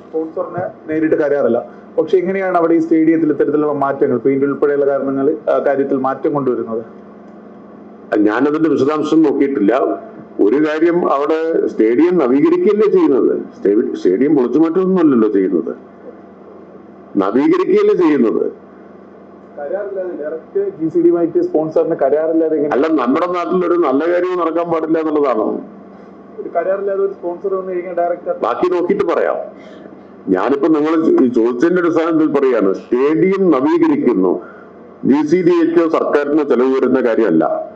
സ്പോൺസറിന് നേരിട്ട് കരാറില്ല പക്ഷെ എങ്ങനെയാണ് അവിടെ ഈ സ്റ്റേഡിയത്തിൽ ഇത്തരത്തിലുള്ള മാറ്റങ്ങൾ പെയിന്റ് ഉൾപ്പെടെയുള്ള കാരണങ്ങൾ കാര്യത്തിൽ മാറ്റം കൊണ്ടുവരുന്നത്? ഞാനതിന്റെ വിശദാംശം നോക്കിയിട്ടില്ല. ഒരു കാര്യം അവിടെ സ്റ്റേഡിയം നവീകരിക്കുകയല്ലേ ചെയ്യുന്നത്? സ്റ്റേഡിയം പൊളിച്ചു മാറ്റൊന്നുമല്ലല്ലോ ചെയ്യുന്നത്. നവീകരിക്കുകയല്ലേ ചെയ്യുന്നത്? അല്ല നമ്മുടെ നാട്ടിൽ ഒരു നല്ല കാര്യവും നടക്കാൻ പാടില്ല എന്നുള്ളതാണോ? ബാക്കി നോക്കിയിട്ട് പറയാം. ഞാനിപ്പോ നിങ്ങൾ ചോദിച്ചതിന്റെ അടിസ്ഥാനത്തിൽ പറയാണ്. സ്റ്റേഡിയം നവീകരിക്കുന്നു. ഡി സി ഡി എക്കോ സർക്കാരിന് ചെലവ് വരുന്ന കാര്യമല്ല.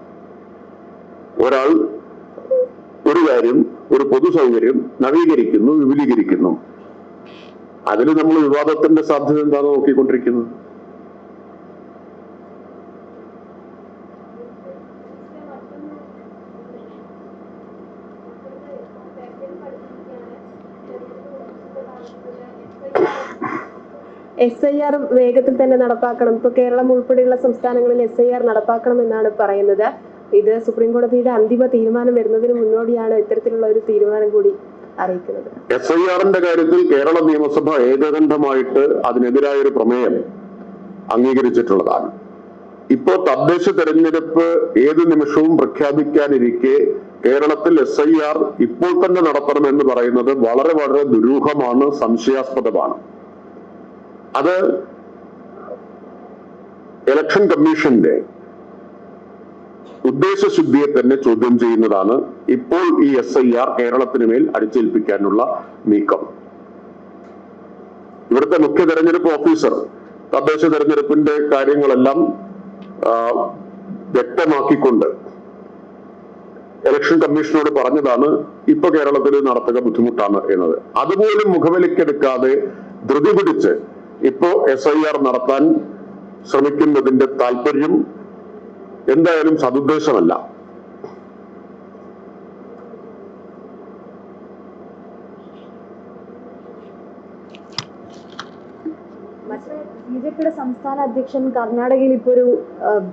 ഒരാൾ ഒരു കാര്യം ഒരു പൊതു സൗകര്യം നവീകരിക്കുന്നു വിപുലീകരിക്കുന്നു. അതിൽ നമ്മൾ വിവാദത്തിന്റെ സാധ്യത എന്താണ് നോക്കിക്കൊണ്ടിരിക്കുന്നത്? എസ് ഐ ആർ വേഗത്തിൽ തന്നെ നടപ്പാക്കണം. ഇപ്പൊ കേരളം ഉൾപ്പെടെയുള്ള സംസ്ഥാനങ്ങളിൽ എസ് ഐ ആർ നടപ്പാക്കണം എന്നാണ് പറയുന്നത്. ഇത് സുപ്രീം കോടതിയുടെ അന്തിമ തീരുമാനം വരുന്നതിന് മുന്നോടിയാണ് ഇത്തരത്തിലുള്ള ഒരു തീരുമാനം കൂടി അറിയിക്കുന്നത്. എസ് ഐ ആറിന്റെ കാര്യത്തിൽ കേരള നിയമസഭ ഏകകണ്ഠമായിട്ട് അതിനെതിരായ ഒരു പ്രമേയം അംഗീകരിച്ചിട്ടുള്ളതാണ്. ഇപ്പോ തദ്ദേശ തെരഞ്ഞെടുപ്പ് ഏത് നിമിഷവും പ്രഖ്യാപിക്കാനിരിക്കെ കേരളത്തിൽ എസ് ഐ ആർ ഇപ്പോൾ തന്നെ നടത്തണമെന്ന് പറയുന്നത് വളരെ വളരെ ദുരൂഹമാണ് സംശയാസ്പദമാണ്. അത് ഇലക്ഷൻ കമ്മീഷന്റെ ഉദ്ദേശശുദ്ധിയെ തന്നെ ചോദ്യം ചെയ്യുന്നതാണ് ഇപ്പോൾ ഈ എസ് ഐ ആർ കേരളത്തിന് മേൽ അടിച്ചേൽപ്പിക്കാനുള്ള നീക്കം. ഇവിടുത്തെ മുഖ്യ തെരഞ്ഞെടുപ്പ് ഓഫീസർ തദ്ദേശ തെരഞ്ഞെടുപ്പിന്റെ കാര്യങ്ങളെല്ലാം വ്യക്തമാക്കിക്കൊണ്ട് ഇലക്ഷൻ കമ്മീഷനോട് പറഞ്ഞതാണ് ഇപ്പൊ കേരളത്തിൽ നടത്തുക ബുദ്ധിമുട്ടാണ് എന്നത്. അതുപോലും മുഖവലിക്കെടുക്കാതെ ധൃതി പിടിച്ച് ഇപ്പോ എസ് ഐ ആർ നടത്താൻ ശ്രമിക്കുന്നതിന്റെ താല്പര്യം എന്തായാലും സതുദ്ദേശമല്ല ബി ജെ പിയുടെ സംസ്ഥാന അധ്യക്ഷൻ കർണാടകയിൽ ഇപ്പോൾ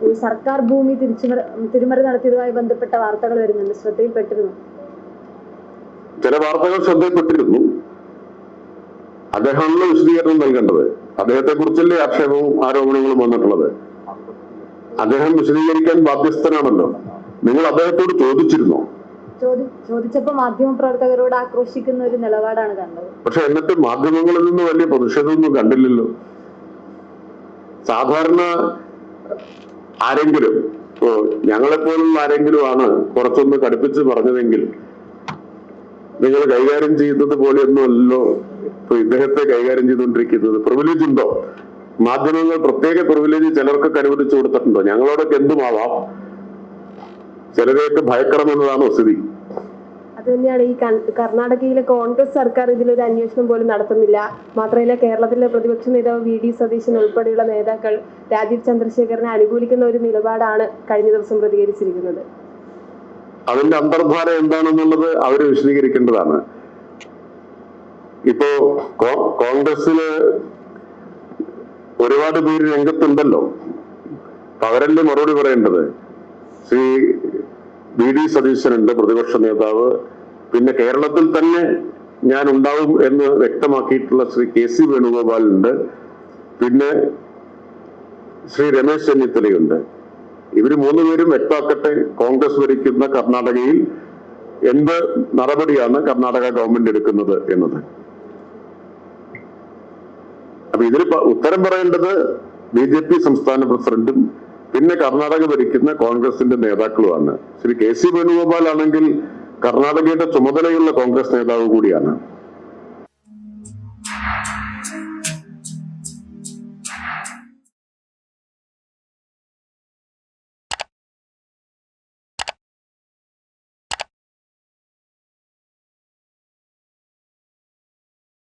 ഒരു സർക്കാർ ഭൂമി തിരിമറി നടത്തിയതുമായി ബന്ധപ്പെട്ട വാർത്തകൾ വരുന്നുണ്ട്. ശ്രദ്ധയിൽപ്പെട്ടിരുന്നു. ചില വാർത്തകൾ ശ്രദ്ധയിൽപ്പെട്ടിരുന്നു. അദ്ദേഹമാണല്ലോ വിശദീകരണം നൽകേണ്ടത്. അദ്ദേഹത്തെ കുറിച്ചല്ലേ ആക്ഷേപവും ആരോപണങ്ങളും വന്നിട്ടുള്ളത്? അദ്ദേഹം വിശദീകരിക്കാൻ ബാധ്യസ്ഥനാണല്ലോ. നിങ്ങൾ അദ്ദേഹത്തോട് ചോദിച്ചിരുന്നോ? ചോദി ചോദിച്ചപ്പോൾ മാധ്യമപ്രവർത്തകരോട് ആക്രോശിക്കുന്ന ഒരു നിലപാടാണ് കണ്ടത്. പക്ഷെ എന്നിട്ട് മാധ്യമങ്ങളിൽ നിന്ന് വലിയ പ്രതിഷേധമൊന്നും കണ്ടില്ലല്ലോ. സാധാരണ ആരെങ്കിലും ഇപ്പോ ഞങ്ങളെപ്പോലുള്ള ആരെങ്കിലും ആണ് കുറച്ചൊന്ന് കടുപ്പിച്ച് പറഞ്ഞതെങ്കിൽ നിങ്ങൾ കൈകാര്യം ചെയ്യുന്നത് പോലെയൊന്നുമല്ലോ ഇപ്പൊ ഇദ്ദേഹത്തെ കൈകാര്യം ചെയ്തുകൊണ്ടിരിക്കുന്നത്. പ്രിവിലേജ് ഉണ്ടോ? മാധ്യമങ്ങൾ പ്രത്യേക പ്രിവിലേജ് ചിലർക്കൊക്കെ അനുവദിച്ചു കൊടുത്തിട്ടുണ്ടോ? ഞങ്ങളോടൊക്കെ എന്തുമാവാം? ചിലരെയൊക്കെ ഭയക്കണം എന്നതാണ് സ്ഥിതി. അത് തന്നെയാണ് ഈ കർണാടകയിലെ കോൺഗ്രസ് സർക്കാർ ഇതിലൊരു അന്വേഷണം പോലും നടത്തുന്നില്ല. മാത്രമല്ല കേരളത്തിലെ പ്രതിപക്ഷ നേതാവ് വി. ഡി. സതീശൻ ഉൾപ്പെടെയുള്ള നേതാക്കൾ രാജീവ് ചന്ദ്രശേഖരനെ അനുകൂലിക്കുന്ന ഒരു നിലപാടാണ് കഴിഞ്ഞ ദിവസം പ്രതികരിച്ചിരിക്കുന്നത്. അതിന്റെ അന്തർധാര എന്താണെന്നുള്ളത് അവർ വിശദീകരിക്കേണ്ടതാണ്. ഇപ്പോ കോൺഗ്രസിൽ ഒരുപാട് പേര് രംഗത്തുണ്ടല്ലോ. അവരല്ലേ മറുപടി പറയേണ്ടത്? ശ്രീ വി ഡി സതീശനുണ്ട് പ്രതിപക്ഷ നേതാവ്. പിന്നെ കേരളത്തിൽ തന്നെ ഞാൻ ഉണ്ടാവും എന്ന് വ്യക്തമാക്കിയിട്ടുള്ള ശ്രീ കെ സി വേണുഗോപാലുണ്ട്. പിന്നെ ശ്രീ രമേശ് ചെന്നിത്തലയുണ്ട്. ഇവർ മൂന്നുപേരും വ്യക്തമാക്കട്ടെ കോൺഗ്രസ് ഭരിക്കുന്ന കർണാടകയിൽ എന്ത് നടപടിയാണ് കർണാടക ഗവൺമെന്റ് എടുക്കുന്നത് എന്നത്? അപ്പൊ ഇതിന് ഉത്തരം പറയേണ്ടത് ബി ജെ പി സംസ്ഥാന പ്രസിഡന്റും പിന്നെ കർണാടക ഭരിക്കുന്ന കോൺഗ്രസിന്റെ നേതാക്കളുമാണ്. ശ്രീ കെ സി വേണുഗോപാൽ ആണെങ്കിൽ കർണാടകയുടെ ചുമതലയുള്ള കോൺഗ്രസ് നേതാവ് കൂടിയാണ്.